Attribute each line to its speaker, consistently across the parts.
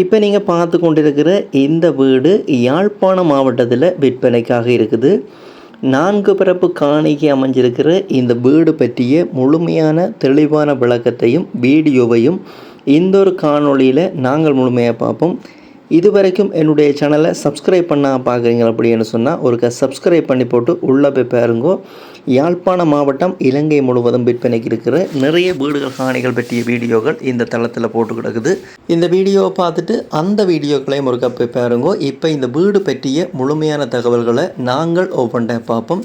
Speaker 1: இப்போ நீங்கள் பார்த்து கொண்டிருக்கிற இந்த வீடு யாழ்ப்பாணம் மாவட்டத்தில் விற்பனைக்காக இருக்குது. நான்கு பிறப்பு காணிக்கு அமைஞ்சிருக்கிற இந்த வீடு பற்றிய முழுமையான தெளிவான விளக்கத்தையும் வீடியோவையும் இந்த ஒரு காணொளியில் நாங்கள் முழுமையாக பார்ப்போம். இதுவரைக்கும் என்னுடைய சேனலை சப்ஸ்கிரைப் பண்ணால் பார்க்குறீங்க அப்படின்னு சொன்னால் ஒருக்க சப்ஸ்கிரைப் பண்ணி போட்டு உள்ளே போய் பாருங்கோ. யாழ்ப்பாண மாவட்டம் இலங்கை முழுவதும் விற்பனைக்கு இருக்கிற நிறைய வீடுகள் காணிகள் பற்றிய வீடியோக்கள் இந்த தளத்தில் போட்டு கிடக்குது. இந்த வீடியோவை பார்த்துட்டு அந்த வீடியோக்களையும் ஒரு போய் பாருங்கோ. இப்போ இந்த வீடு பற்றிய முழுமையான தகவல்களை நாங்கள் ஒவ்வொன்றை பார்ப்போம்.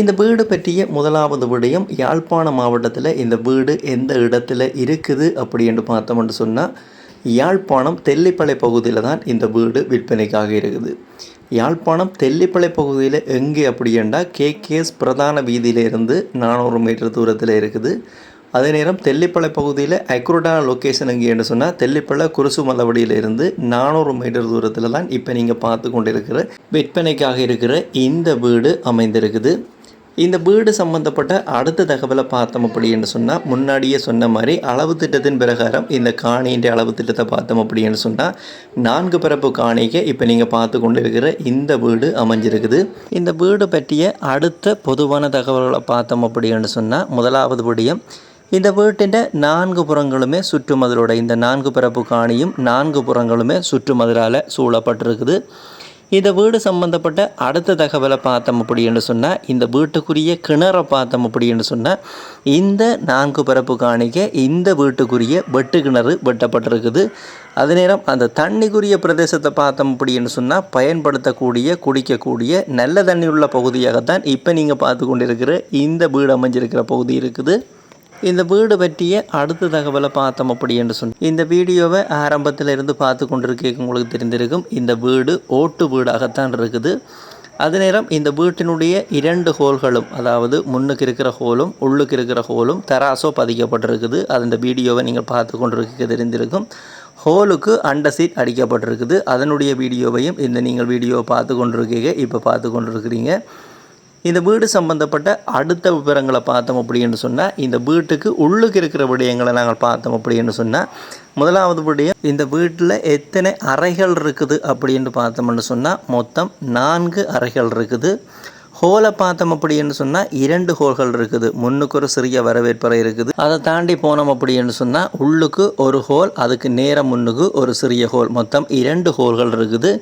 Speaker 1: இந்த வீடு பற்றிய முதலாவது விடயம் யாழ்ப்பாண மாவட்டத்தில் இந்த வீடு எந்த இடத்துல இருக்குது அப்படின்னு பார்த்தோம்னு சொன்னால் யாழ்ப்பாணம் தெல்லிப்பளை பகுதியில் தான் இந்த வீடு விற்பனைக்காக இருக்குது. யாழ்ப்பாணம் தெல்லிப்பளை பகுதியில் எங்கே அப்படின்னா கேகேஎஸ் பிரதான வீதியிலிருந்து நானூறு மீட்டர் தூரத்தில் இருக்குது. அதே நேரம் தெல்லிப்பளை பகுதியில் அக்யூரேட்டான லொக்கேஷன் எங்கேன்னு சொன்னால் தெல்லிப்பளை குருசு மலவடியிலிருந்து நானூறு மீட்டர் தூரத்தில் தான் இப்போ நீங்கள் பார்த்து கொண்டிருக்கிற விற்பனைக்காக இருக்கிற இந்த வீடு அமைந்திருக்குது. இந்த வீடு சம்பந்தப்பட்ட அடுத்த தகவலை பார்த்தோம் அப்படின்னு சொன்னால் முன்னாடியே சொன்ன மாதிரி அளவு திட்டத்தின் பிரகாரம் இந்த காணின்ற அளவு திட்டத்தை பார்த்தோம் அப்படின்னு சொன்னால் நான்கு பிறப்பு காணிக்கு இப்போ நீங்கள் பார்த்து கொண்டு இருக்கிற இந்த வீடு அமைஞ்சிருக்குது. இந்த வீடு பற்றிய அடுத்த பொதுவான தகவல்களை பார்த்தோம் அப்படின்னு சொன்னால் முதலாவது படியம் இந்த வீட்டின் நான்கு புறங்களுமே சுற்றுமதிலோட இந்த நான்கு பிறப்பு காணியும் நான்கு புறங்களுமே சுற்றுமதிலால் சூழப்பட்டிருக்குது. இந்த வீடு சம்மந்தப்பட்ட அடுத்த தகவலை பார்த்தோம் அப்படின்னு சொன்னால் இந்த வீட்டுக்குரிய கிணறை பார்த்தோம் அப்படின்னு சொன்னால் இந்த நான்கு பரப்பு காணிக்க இந்த வீட்டுக்குரிய வெட்டு கிணறு வெட்டப்பட்டிருக்குது. அதே நேரம் அந்த தண்ணிக்குரிய பிரதேசத்தை பார்த்தோம் அப்படின்னு சொன்னால் பயன்படுத்தக்கூடிய குடிக்கக்கூடிய நல்ல தண்ணி உள்ள பகுதியாகத்தான் இப்போ நீங்கள் பார்த்து கொண்டிருக்கிற இந்த வீடு அமைஞ்சிருக்கிற பகுதி இருக்குது. இந்த வீடு பற்றிய அடுத்த தகவலை பார்த்தோம் அப்படி என்று சொன்ன இந்த வீடியோவை ஆரம்பத்தில் இருந்து பார்த்து கொண்டிருக்க உங்களுக்கு தெரிந்திருக்கும் இந்த வீடு ஓட்டு வீடாகத்தான் இருக்குது. அதே நேரம் இந்த வீட்டினுடைய இரண்டு ஹோல்களும் அதாவது முன்னுக்கு இருக்கிற ஹோலும் உள்ளுக்கு இருக்கிற ஹோலும் தராசோ பதிக்கப்பட்டிருக்குது. அது இந்த வீடியோவை நீங்கள் பார்த்து கொண்டிருக்க தெரிந்திருக்கும். ஹோலுக்கு அண்டர் சீட் அடிக்கப்பட்டிருக்குது. அதனுடைய வீடியோவையும் இந்த நீங்கள் வீடியோவை பார்த்து கொண்டிருக்கீங்க. இப்போ பார்த்து கொண்டிருக்கிறீங்க. இந்த வீடு சம்பந்தப்பட்ட அடுத்த விவரங்களை பார்த்தோம் அப்படின்னு சொன்னால் இந்த வீட்டுக்கு உள்ளுக்கு இருக்கிற விடயங்களை நாங்கள் பார்த்தோம் அப்படின்னு சொன்னால் முதலாவது விடயம் இந்த வீட்டில் எத்தனை அறைகள் இருக்குது அப்படின்னு பார்த்தோம்னு சொன்னால் மொத்தம் நான்கு அறைகள் இருக்குது. ஹோலை பார்த்தோம் அப்படின்னு சொன்னால் இரண்டு ஹோல்கள் இருக்குது. முன்னுக்கு ஒரு சிறிய வரவேற்பறை இருக்குது. அதை தாண்டி போனோம் அப்படின்னு சொன்னால் உள்ளுக்கு ஒரு ஹோல் அதுக்கு நேரம் முன்னுக்கு ஒரு சிறிய ஹோல் மொத்தம் இரண்டு ஹோல்கள் இருக்குது.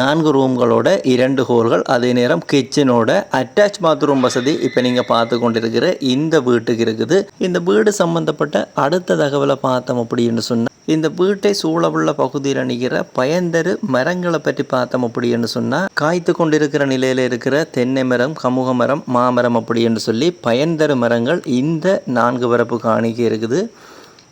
Speaker 1: நான்கு ரூம்களோட இரண்டு ஹோல்கள் அதே நேரம் கிச்சனோட அட்டாச் பாத்ரூம் வசதி இப்போ நீங்கள் பார்த்து கொண்டிருக்கிற இந்த வீட்டுக்கு இருக்குது. இந்த வீடு சம்பந்தப்பட்ட அடுத்த தகவலை பார்த்தோம் அப்படின்னு சொன்னால் இந்த வீட்டை சூழவுள்ள பகுதியில் நிற்கிற பயந்தரு மரங்களை பற்றி பார்த்தோம் அப்படின்னு சொன்னால் காய்த்து கொண்டிருக்கிற நிலையில் இருக்கிற தென்னை மரம் கமுக மரம் மாமரம் அப்படி என்று சொல்லி பயந்தரு மரங்கள் இந்த நான்கு வரப்பு காணிக்க இருக்குது.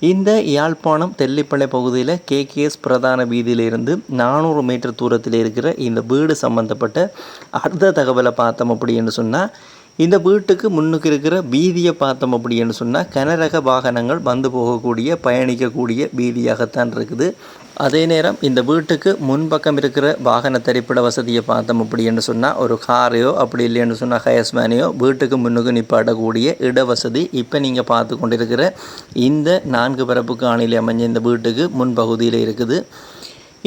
Speaker 1: இந்த யாழ்ப்பாணம் தெல்லிப்பளை பகுதியில் கேகேஎஸ் பிரதான வீதியிலிருந்து நானூறு மீட்டர் தூரத்தில் இருக்கிற இந்த வீடு சம்பந்தப்பட்ட அடுத்த தகவலை பார்த்தோம் அப்படின்னு சொன்னால் இந்த வீட்டுக்கு முன்னுக்கு இருக்கிற வீதியை பார்த்தோம் அப்படின்னு சொன்னால் கனரக வாகனங்கள் வந்து போகக்கூடிய பயணிக்கக்கூடிய வீதியாகத்தான் இருக்குது. அதே நேரம் இந்த வீட்டுக்கு முன்பக்கம் இருக்கிற வாகன திரைப்பட வசதியை பார்த்தோம் அப்படின்னு சொன்னால் ஒரு காரையோ அப்படி இல்லைன்னு சொன்னால் ஹயஸ்மேனையோ வீட்டுக்கு முன்னுக்கு நிப்பாட்டக்கூடிய இட வசதி இப்போ நீங்கள் பார்த்து கொண்டிருக்கிற இந்த நான்கு பரப்புக்கு அணியில் அமைஞ்ச இந்த வீட்டுக்கு முன்பகுதியில் இருக்குது.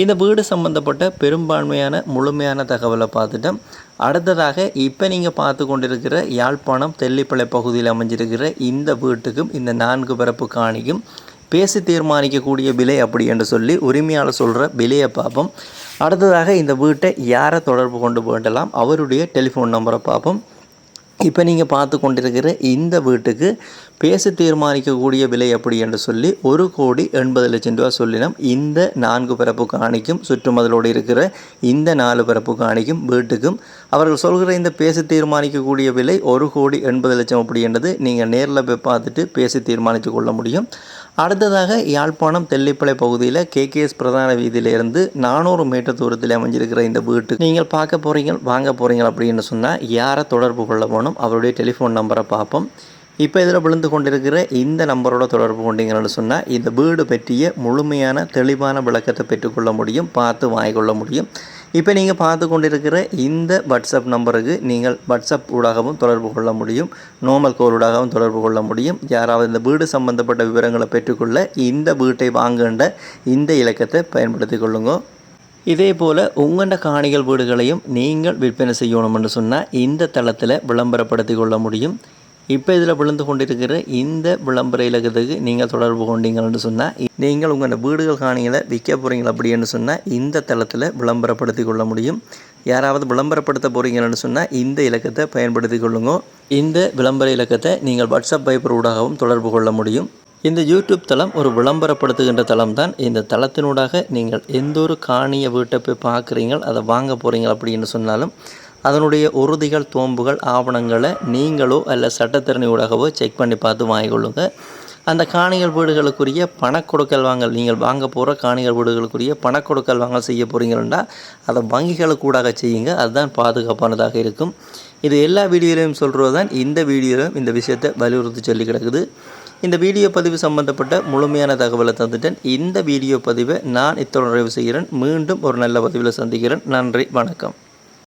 Speaker 1: இந்த வீடு சம்மந்தப்பட்ட பெரும்பான்மையான முழுமையான தகவலை பார்த்துட்டோம். அடுத்ததாக இப்போ நீங்கள் பார்த்து கொண்டிருக்கிற யாழ்ப்பாணம் தெல்லிப்பளை பகுதியில் அமைஞ்சிருக்கிற இந்த வீட்டுக்கும் இந்த நான்கு பரப்பு காணிக்கும் பேசி தீர்மானிக்கக்கூடிய விலை அப்படி என்று சொல்லி உரிமையாளர் சொல்கிற விலையை பார்ப்போம். அடுத்ததாக இந்த வீட்டை யாரை தொடர்பு கொண்டு வேண்டலாம்? அவருடைய டெலிஃபோன் நம்பரை பார்ப்போம். இப்போ நீங்கள் பார்த்து கொண்டிருக்கிற இந்த வீட்டுக்கு பேசி தீர்மானிக்கக்கூடிய விலை எப்படி என்று சொல்லி ஒரு கோடி எண்பது லட்சம் ரூபா சொல்லினோம். இந்த நான்கு பிறப்பு காணிக்கும் சுற்றுமதலோடு இருக்கிற இந்த நாலு பிறப்பு காணிக்கும் வீட்டுக்கும் அவர்கள் சொல்கிற இந்த பேசி தீர்மானிக்கக்கூடிய விலை ஒரு கோடி எண்பது லட்சம் அப்படின்றது நீங்கள் நேரில் போய் பார்த்துட்டு பேசி தீர்மானித்து கொள்ள முடியும். அடுத்ததாக யாழ்ப்பாணம் தெல்லிப்பளை பகுதியில் கேகேஎஸ் பிரதான வீதியிலிருந்து நானூறு மீட்டர் தூரத்தில் அமைஞ்சிருக்கிற இந்த வீட்டு நீங்கள் பார்க்க போகிறீங்க வாங்க போகிறீங்க அப்படின்னு சொன்னால் யாரை தொடர்பு கொள்ள போகணும் அவருடைய டெலிஃபோன் நம்பரை பார்ப்போம். இப்போ இதில் விழுந்து கொண்டிருக்கிற இந்த நம்பரோட தொடர்பு கொண்டீங்கன்னு சொன்னால் இந்த வீடு பற்றிய முழுமையான தெளிவான விளக்கத்தை பெற்றுக்கொள்ள முடியும் பார்த்து வாங்கிக்கொள்ள முடியும். இப்போ நீங்கள் பார்த்து கொண்டிருக்கிற இந்த வாட்ஸ்அப் நம்பருக்கு நீங்கள் வாட்ஸ்அப் ஊடாகவும் தொடர்பு கொள்ள முடியும் நார்மல் கோல் ஊடாகவும் தொடர்பு கொள்ள முடியும். யாராவது இந்த வீடு சம்பந்தப்பட்ட விவரங்களை பெற்றுக்கொள்ள இந்த வீட்டை வாங்குகின்ற இந்த இலக்கத்தை பயன்படுத்தி கொள்ளுங்க. இதே போல் உங்களோட காணிகள் வீடுகளையும் நீங்கள் விற்பனை செய்யணும்னு சொன்னால் இந்த தளத்தில் விளம்பரப்படுத்தி கொள்ள முடியும். இப்போ இதில் விழுந்து கொண்டிருக்கிற இந்த விளம்பர இலக்கத்துக்கு நீங்கள் தொடர்பு கொண்டீங்கன்னு சொன்னால் நீங்கள் உங்கள் வீடுகள் காணிகளை விற்க போகிறீங்க அப்படின்னு சொன்னால் இந்த தளத்தில் விளம்பரப்படுத்தி கொள்ள முடியும். யாராவது விளம்பரப்படுத்த போகிறீங்கன்னு சொன்னால் இந்த இலக்கத்தை பயன்படுத்தி கொள்ளுங்க. இந்த விளம்பர இலக்கத்தை நீங்கள் வாட்ஸ்அப் பைப்பர் ஊடாகவும் தொடர்பு கொள்ள முடியும். இந்த யூடியூப் தளம் ஒரு விளம்பரப்படுத்துகின்ற தளம் தான். இந்த தளத்தினூடாக நீங்கள் எந்த ஒரு காணிய வீட்டை போய் பார்க்குறீங்க அதை வாங்க போகிறீங்க அப்படின்னு சொன்னாலும் அதனுடைய உறுதிகள் தோம்புகள் ஆவணங்களை நீங்களோ அல்ல சட்டத்திறனையூடாகவோ செக் பண்ணி பார்த்து வாங்கிக்கொள்ளுங்க. அந்த காணிகள் வீடுகளுக்குரிய பணக்கொடுக்கல் வாங்கல் நீங்கள் வாங்க போகிற காணிகள் வீடுகளுக்குரிய பணக்கொடுக்கல் வாங்கல் செய்ய போகிறீங்கன்னா அதை வங்கிகளுக்கு ஊடாக செய்யுங்க. அதுதான் பாதுகாப்பானதாக இருக்கும். இது எல்லா வீடியோலையும் சொல்கிறது தான் இந்த வீடியோவிலும் இந்த விஷயத்தை வலியுறுத்தி சொல்லி கிடக்குது. இந்த வீடியோ பதிவு சம்பந்தப்பட்ட முழுமையான தகவலை தந்துட்டேன். இந்த வீடியோ பதிவை நான் இத்தோடு நிறைவு செய்கிறேன். மீண்டும் ஒரு நல்ல பதிவில் சந்திக்கிறேன். நன்றி வணக்கம்.